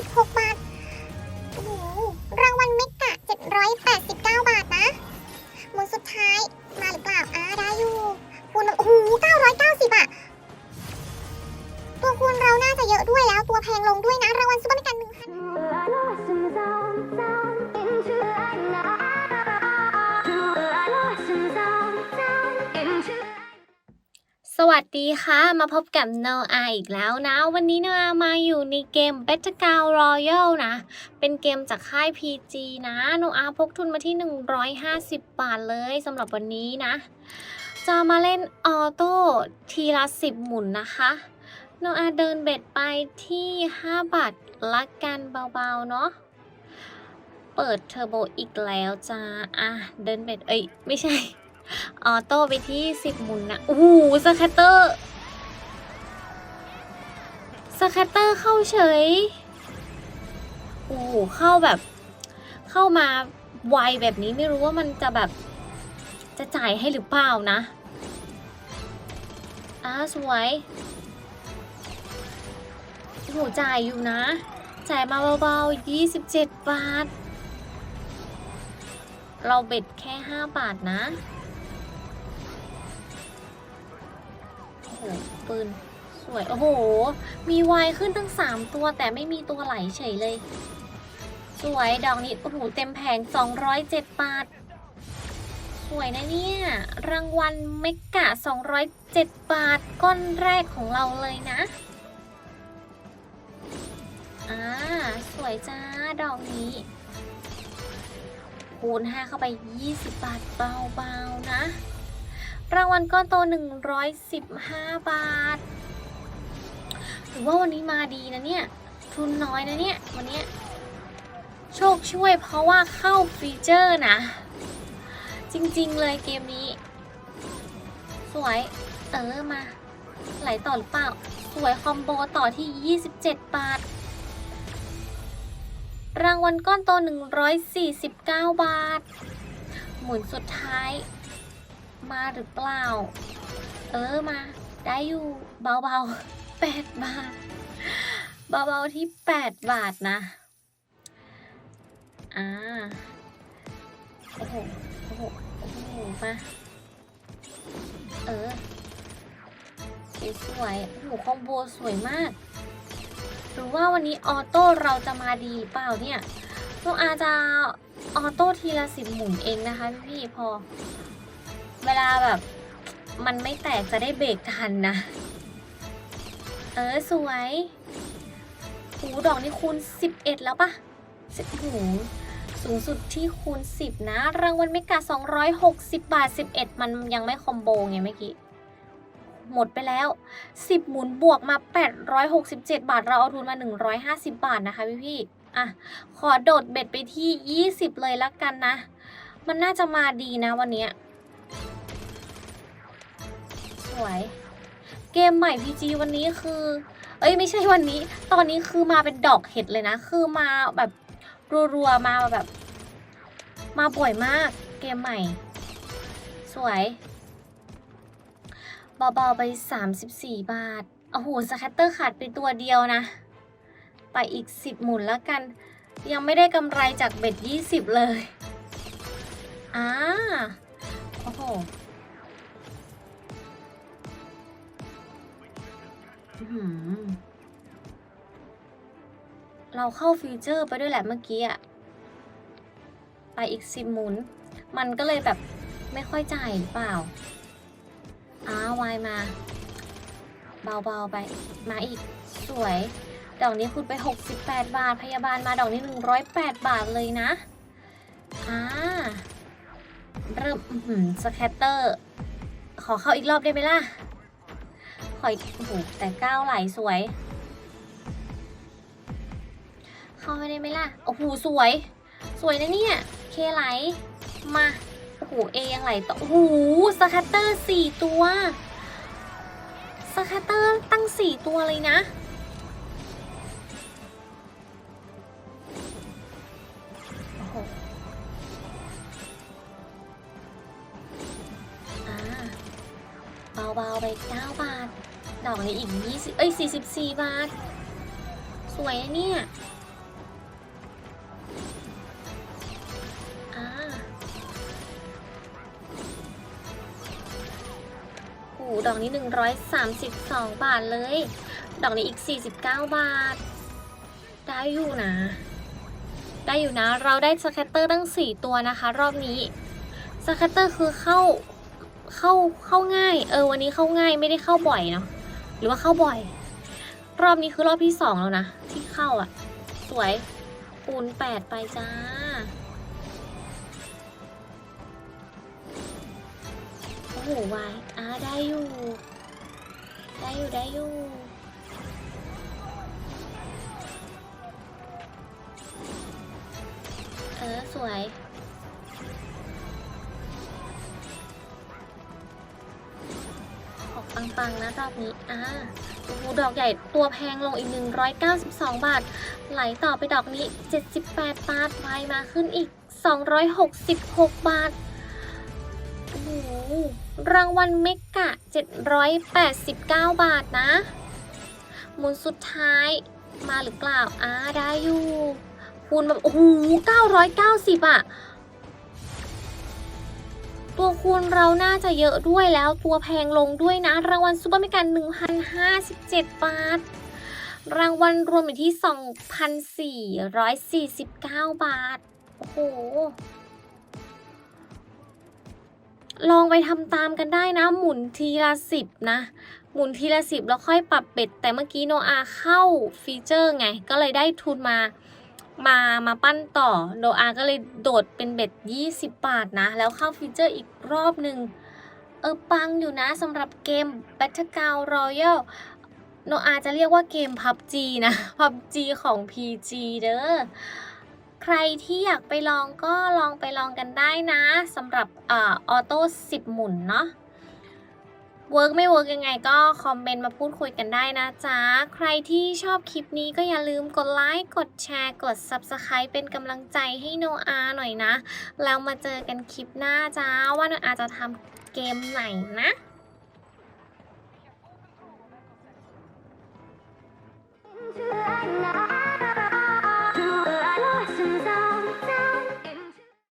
16 บาท โอ้โห รางวัลเมกะ 789 บาทนะหมุนสุดท้าย มาหรือเปล่าอ่าได้อยู่คูณโอ้โห990 อะ ตัวคูณเราน่าจะเยอะด้วยแล้วตัวแพงลงด้วยนะ วัสดีค่ะ มาพบกับโนอาอีกแล้วนะ วันนี้โนอามาอยู่ในเกม Better g o w Royal นะ เป็นเกมจากค่าย PG นะ โนอาพกทุนมาที่ 150 บาทเลยสำหรับวันนี้นะ จะมาเล่นออโต้ทีละ 10 หมุนนะคะ โนอาเดินเบ็ดไปที่ 5 บาทละกันเบาๆ เนาะเปิดเทอร์โบอีกแล้วจ้าอะเดินเบ็ดเอ้ย ไม่ใช่ ออโต้ไปที่10หมุนนะโอ้โหสแคตเตอร์สแคตเตอร์เข้าเฉย โอ้โหเข้าแบบ เข้ามาไวแบบนี้ไม่รู้ว่ามันจะแบบ จะจ่ายให้หรือเปล่านะ อ้าสวยโอ้โหจ่ายอยู่นะ จ่ายมาเบาๆ 27 บาท เราเบ็ดแค่ 5 บาทนะ หปืน สวย โอ้โห มีวายขึ้นทั้ง3ตัวแต่ไม่มีตัวไหลเฉยเลย สวยดอกนี้ โอ้โห เต็มแผง207บาท สวยนะเนี่ย รางวัลเมกะ 207 บาท ก้อนแรกของเราเลยนะอ่าสวยจ้า ดอกนี้ คูณ 5 เข้าไป 20 บาทเบาๆนะ รางวัลก้อนโต 115 บาทหรือว่าวันนี้มาดีนะเนี่ย ทุนน้อยนะเนี่ย วันนี้ โชคช่วยเพราะว่าเข้าฟีเจอร์นะ จริงๆเลยเกมนี้ สวย เออมา ไหลต่อหรือเปล่า สวยคอมโบต่อที่ 27 บาท รางวัลก้อนโต 149 บาท หมุนสุดท้าย มาหรือเปล่า เออมา ได้อยู่เบาๆแปดบาท เบาๆที่แปดบาทนะ อ่า โอ้โห โอ้โห โอ้โห มา เออสวยโอ้โหคอมโบสวยมาก หรือว่าวันนี้ออโต้เราจะมาดีเปล่าเนี่ยน้องอาจะออโต้ทีละสิบหมุนเองนะคะพี่พอ เวลาแบบ มันไม่แตกจะได้เบรกทันนะ เออสวยหูดอกนี่คูณ 11 แล้วปะสิบหูสูงสุดที่คูณ 10 นะ รางวัลเมกา 260 บาท 11 มันยังไม่คอมโบไงเมื่อกี้ หมดไปแล้ว 10 หมุนบวกมา 867 บาท เราเอาทุนมา 150 บาทนะคะพี่พี่อะ ขอโดดเบ็ดไปที่ 20 เลยละกันนะ มันน่าจะมาดีนะวันนี้ ยสวยเกมใหม่ PG วันนี้คือ เอ้ยไม่ใช่วันนี้ ตอนนี้คือมาเป็นดอกเห็ดเลยนะ คือมาแบบรัวๆมาแบบ มาบ่อยมากเกมใหม่ สวยเบาๆไป 34 บาท โอ้โหสแคตเตอร์ขาดไปตัวเดียวนะ ไปอีก 10 หมุนแล้วกัน ยังไม่ได้กำไรจากเบ็ด 20 เลย อ่า โอ้โห เราเข้าฟิวเจอร์ไปด้วยแหละเมื่อกี้อะไปอีกสิบหมุน มันก็เลยแบบไม่ค่อยจ่ายเปล่า อ้าวายมา เบาๆไป มาอีก สวย ดอกนี้คุณไป 68 บาท พยาบาลมาดอกนี้ 108 บาทเลยนะ อ่า เริ่มสแคตเตอร์ ขอเข้าอีกรอบได้ไหมล่ะ ขออีกโอ้โหแต่ก้าวไหลสวย เข้าไม่ได้ไหมล่ะ โอ้โห สวย สวยนะเนี่ย เคไหล มา โอ้โห เอยังไหลต่อ โอ้โหสแคตเตอร์สี่ตัวสแคตเตอร์ตั้งสี่ตัวเลยนะเบาๆไป9บาทด อกนี้อีกยี่สิบเอ้ยสี่สิบสี่บาท สวยเนี่ยหูดอกนี้ 132 บาทเลย ดอกนี้อีก 49 บาท ได้อยู่นะ ได้อยู่นะ เราได้สแคตเตอร์ตั้ง 4 ตัวนะคะ รอบนี้ สแคตเตอร์คือเข้า เข้า เข้าง่าย เออ วันนี้เข้าง่ายไม่ได้เข้าบ่อยเนาะ หรือว่าเข้าบ่อย รอบนี้คือรอบที่สองแล้วนะ ที่เข้าอะ่ะ สวยปูนแปดไปจ้า โอ้โหวายอ่าได้อยู่ ได้อยู่ ได้อยู่เออ สวย ปังๆนะรอบนี้อ่าโอ้โหดอกใหญ่ตัวแพงลงอีก 192 บาท ไหลต่อไปดอกนี้ 78 บาทไวมาขึ้นอีก 266 บาทโอ้โหรางวัลเมกะ 789 บาทนะหมุนสุดท้ายมาหรือเปล่าอ่าได้อยู่คูณแบบโอ้โห990 อะ ตัวคูณเราน่าจะเยอะด้วยแล้วตัวแพงลงด้วยนะ รางวัลซูเปอร์เมกัน1,057 บาท รางวัลรวมอยู่ที่ 2,449 บาท โอ้โห ลองไปทำตามกันได้นะ หมุนทีละสิบนะ หมุนทีละสิบแล้วค่อยปรับเบ็ด แต่เมื่อกี้โนอาเข้าฟีเจอร์ไง ก็เลยได้ทุนมา มามาปั้นต่อโนอาก็เลยโดดเป็นเบ็ด 20 บาทนะ แล้วเข้าฟีเจอร์อีกรอบหนึ่งเออปังอยู่นะสำหรับเกม Battleground Royal โนอาจะเรียกว่าเกม PUBG นะ PUBG ของ PG เด้อใครที่อยากไปลองก็ลองไปลองกันได้นะสำหรับออโต้10 หมุนเนาะ เวิร์กไม่เวิร์กยังไงก็คอมเมนต์มาพูดคุยกันได้นะจ๊ะ ใครที่ชอบคลิปนี้ก็อย่าลืมกดไลค์ กดแชร์ กด Subscribe เป็นกำลังใจให้โนอาหน่อยนะ แล้วมาเจอกันคลิปหน้าจ้าว่าโนอาจะทำเกมไหนนะ